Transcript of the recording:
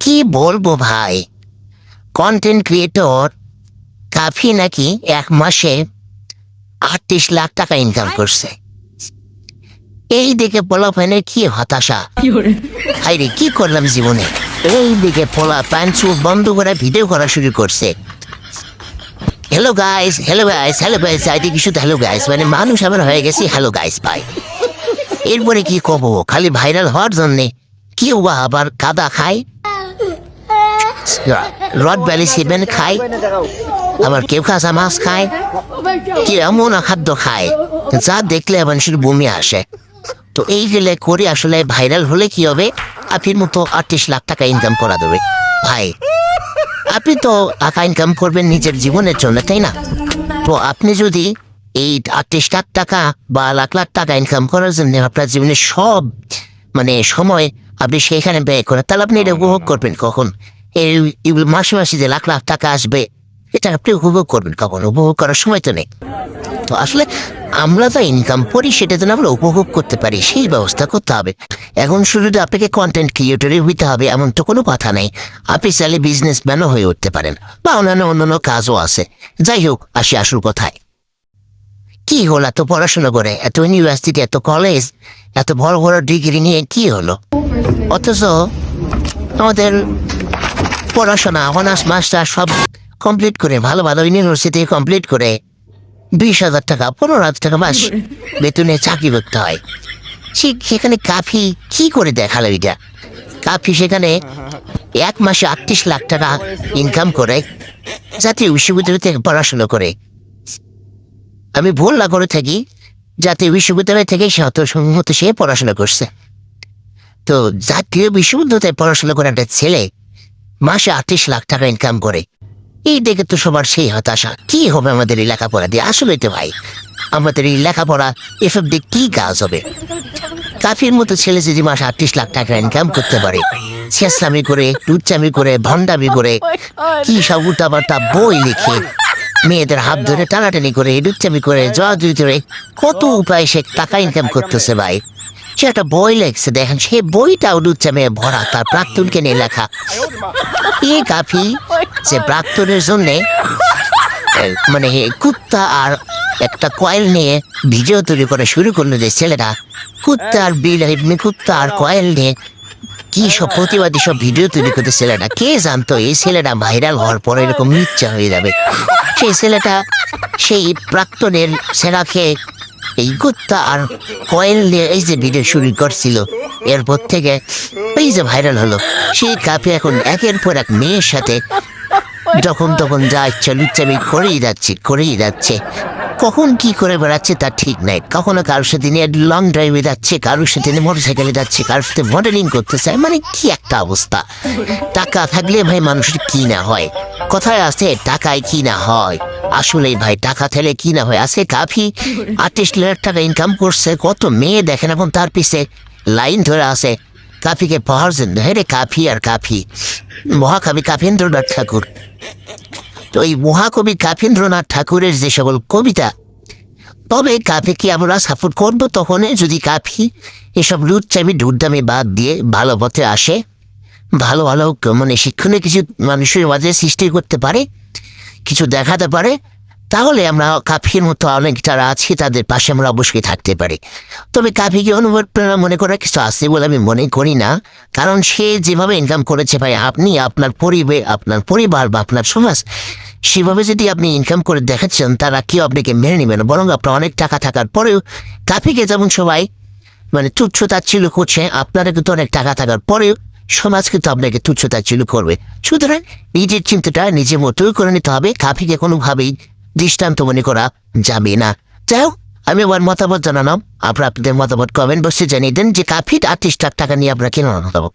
কি বলব ভাই? কন্টেন্ট ক্রিয়েটর কাফি নাকি এক মাসে আটত্রিশ লাখ টাকা ইনকাম করছে। এই দিকে পোলা প্যানের কি হতাশা আরে কি করলাম জীবনে? এই দিকে পোলা প্যান্ট চুপ বন্ধ করে ভিডিও করা শুরু করছে। Hello guys hello guys hello guys আইডিকে শুধু হ্যালো গাইস মানে মানুষ আমার হয়ে গেছি হ্যালো গাইস ভাই এরপরে কি কব খালি ভাইরাল হওয়ার জন্যে কেউ বা আবার কাদা খায়? রড ব্যালি সিমেন্ট খায় আবার কেউ কাঁচা মাছ খায় কি এমন খাদ্য খায় যা দেখলে মানুষের বমি আসে তো এই গেলে করে আসলে ভাইরাল হলে কি হবে আপনি মতো আটত্রিশ লাখ টাকা ইনকাম করা দেবে ভাই আপনি তো টাকা ইনকাম করবেন নিজের জীবনের জন্য তাই না তো আপনি যদি এই আটত্রিশ লাখ টাকা বা লাখ লাখ টাকা ইনকাম করার জন্য আপনার জীবনে সব মানে সময় আপনি সেখানে ব্যয় করেন তাহলে আপনি এটা উপভোগ করবেন কখন এই মাসে মাসে যে লাখ লাখ টাকা আসবে, এটা আপনি উপভোগ করবেন, কখন উপভোগ করার সময় তো নেই। তো আসলে আমরা তো ইনকাম করি, সেটা যেন আমরা উপভোগ করতে পারি, সেই ব্যবস্থা করতে হবে। এখন শুরু আপনাকে কন্টেন্ট ক্রিয়েটরই হইতে হবে, এমন তো কোনো কথা নেই। আপনি চাইলে বিজনেসম্যানও হয়ে উঠতে পারেন, বা অন্যান্য অন্যান্য কাজও আছে। যাই হোক, আসি আসল কথায়। কি হলো এত পড়াশোনা করে? এত ইউনিভার্সিটি এত কলেজ এত বড় বড় ডিগ্রি নিয়ে কি হলো? অথচ আমাদের পড়াশোনা অনার্স মাস্টার সব কমপ্লিট করে ভালো ভালো ইউনিভার্সিটি কমপ্লিট করে বিশ হাজার টাকা পনেরো হাজার টাকা মাস বেতনে চাকরি করতে হয়। সে- সেখানে কাফি কি করে দেখাল এটা? কাফি সেখানে এক মাসে আটত্রিশ লাখ টাকা ইনকাম করে জাতীয় বিশ্ববিদ্যালয় থেকে পড়াশোনা করে। আমি ভুল না করে থাকি জাতীয় বিশ্ববিদ্যালয় থেকে সে সম্মত সে পড়াশোনা করছে। তো জাতীয় বিশ্ববিদ্যালয়ে পড়াশোনা করে একটা ছেলে মাসে আটত্রিশ লাখ টাকা ইনকাম করে। এই দেখে তো সবার সেই হতাশা। কি হবে আমাদের এই লেখাপড়া দিয়ে? আসলে তো ভাই, আমাদের এই লেখাপড়া, এসব দিয়ে কি কাজ হবে? কাফির মতো ছেলে যদি মাসে আটত্রিশ লাখ টাকা ইনকাম করতে পারে শেষলামি করে, লুচ্চামি করে, ভণ্ডামি করে, কি সব উল্টাপাল্টা বই লিখে, মেয়েদের হাত ধরে টানাটানি করে, লুচ্চামি করে জয় করে, কত উপায় সে টাকা ইনকাম করতেছে ভাই? সে একটা বই লেখছে, দেখেন, সে বইটাও লুচ্চামে ভরা, তার প্রাক্তনকে নিয়ে লেখা। এ কাফি, যে প্রাক্তনের জন্যে মানে কুত্তা আর একটা কয়েল নিয়ে ভিডিও তৈরি করা শুরু করল যে ছেলেরা কুত্তা আর বিল কুত্তা আর কয়েল নিয়ে কি সব প্রতিবাদী সব ভিডিও তৈরি করতে ছেলেটা। কে জানতো এই ছেলেটা ভাইরাল হওয়ার পরে এরকম ইচ্ছা হয়ে যাবে? সেই ছেলেটা সেই প্রাক্তনের ছেলেকে এই কুত্তা আর কয়েল নিয়ে এই যে ভিডিও শুরু করছিল, এরপর থেকে এই যে ভাইরাল হলো। সেই কাপে এখন একের পর এক মেয়ের সাথে যখন তখন যা ইচ্ছা লুচ্চামি করেই যাচ্ছে করেই যাচ্ছে। কখন কি করে বেড়াচ্ছে তার ঠিক নাই। কখনো কারোর সাথে নিয়ে লং ড্রাইভে যাচ্ছে, কারোর সাথে নিয়ে মোটর সাইকেলে যাচ্ছে, কারোর সাথে মডেলিং করতে চায় মানে কি একটা অবস্থা। টাকা থাকলে ভাই মানুষের কি না হয়। কথায় আছে, টাকায় কি না হয়। আসলেই ভাই, টাকা থাকলে কি না হয়? আছে কাফি, আটত্রিশ লাখ টাকা ইনকাম করছে, কত মেয়ে দেখেন এখন তার পিছে, লাইন ধরে আছে, কাফিকে পাওয়ার জন্য। হেরে কাফি আর কাফি মহাকবি কাফেন্দ্রনাথ ঠাকুর। তো এই মহাকবি কাফিন্দ্রনাথ ঠাকুরের যে সকল কবিতা, তবে কাফিকে আমরা সাপোর্ট করব তখন? যদি কাফি এসব লুটচামি ডুড্ডামি বাদ দিয়ে ভালো পথে আসে, ভালো ভালো মানে শিক্ষণে কিছু মানুষের মাঝে সৃষ্টি করতে পারে, কিছু দেখাতে পারে তাহলে আমরা কাফির মতো অনেক যারা আছি, তাদের পাশে আমরা অবশ্যই থাকতে পারি। তবে কাফিকে অনুপ্রেরণা মনে করার কিছু আছে বলে আমি মনে করি না। কারণ সে যেভাবে ইনকাম করেছে ভাই, আপনি, আপনার পরিবার আপনার পরিবার বা আপনার সমাজ, সেভাবে যদি আপনি ইনকাম করে দেখাচ্ছেন তারা কেউ আপনাকে মেনে নেবে না। বরং আপনার অনেক টাকা থাকার পরেও কাফিকে যেমন সবাই মানে তুচ্ছ তাচ্ছিল্য করছে আপনারা কিন্তু অনেক টাকা থাকার পরেও সমাজ কিন্তু আপনাকে তুচ্ছ তাচ্ছিল্য করবে। সুতরাং নিজের চিন্তাটা নিজের মতোই করে নিতে হবে। কাফিকে কোনোভাবেই দৃষ্টান্ত মনে করা যাবে না যাই হোক, আমি আমার মতামত জানালাম আপনার আপনাদের মতামত কমেন্ট বক্সে জানিয়ে দেন যে কাফিট আটত্রিশ লাখ টাকা নিয়ে আপনারা কেন মতামত.